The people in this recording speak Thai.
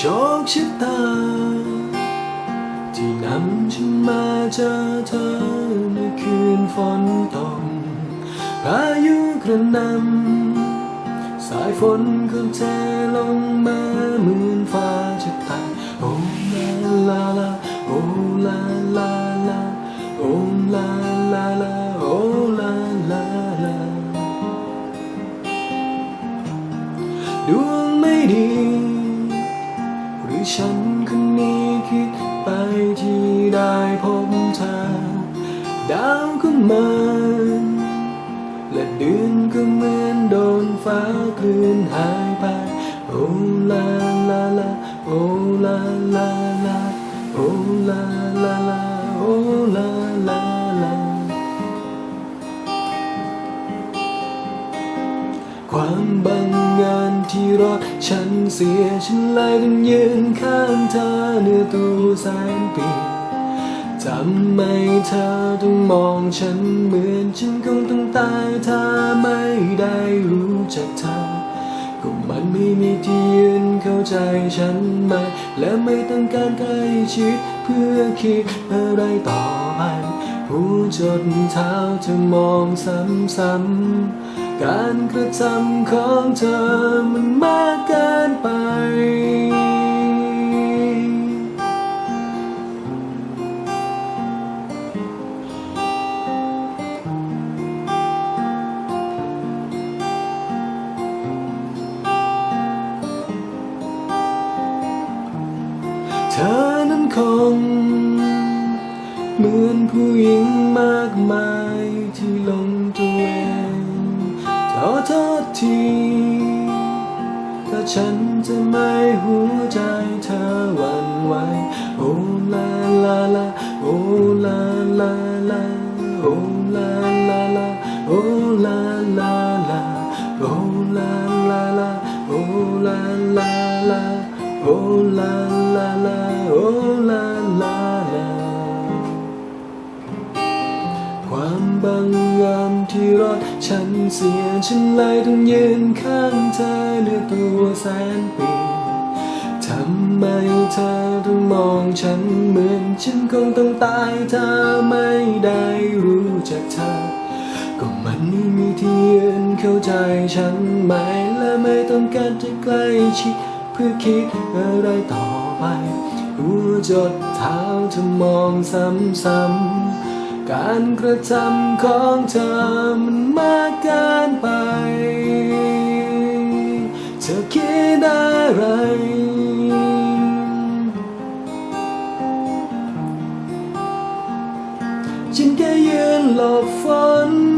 โชคชะตา ที่นำฉันมาเจอเธอในคืนฝนตกพายุกระหนำสายฝนก็เทลงมาเหมือนฟ้าจะตายโอ้ลาลาลาโอ้ลาลาลาโอ้ลาลาลาโอ้ลาลาลาดวงไม่ดี หรือฉันคนนี้คิดไปที่ได้พบเธอ ดาวก็เหมันและเดือนก็เหมือนโดนฟ้าคลื่นหายไป โอลาลาลา โอลาลาลา โอลา ความบังเอิญที่รอดฉันเสียฉันเลยต้องยืนข้างเธอเนื้อตัวแสนปีทำไมเธอต้องมองฉันเหมือนฉันคงต้องตายถ้าไม่ได้รู้จักเธอ ก็มันไม่มีที่ยืนเข้าใจฉันไหมและไม่ต้องการใกล้ชิดเพื่อคิดอะไรต่อไป หูจดเท้าเธอมองซ้ำๆ การกระทำของเธอมันมากเกินไป เธอนั้นคง เหมือนผู้หญิงมากมายที่ลงตัวเองขอโทษที ถ้าฉันจะไม่หัวใจเธอวันไหวโอ้ลาลาลาโอ้ลาลาลาโอ้ลาลาลาโอ้ลาลาลาโอ้ลาลาลาโอ้ลาลาลาโอ้ลาลาลาโอ้ลาลาามบังเอิญที่รอดฉันเสียฉันเลยต้องยืนข้างเธอเหลือตัวแสนปีทำไมเธอต้องมองฉันเหมือนฉันคงต้องตายถ้าไม่ได้รู้จักเธอ ก็มันไม่มีที่ยืนเข้าใจฉันไหมและไม่ต้องการจะใกล้ชิดเพื่อคิดอะไรต่อไปหัวจดเท้าเธอมองซ้ำๆ การกระทำของเธอมันมากเกินไป เธอคิดอะไร ฉันแค่ยืนหลบฝน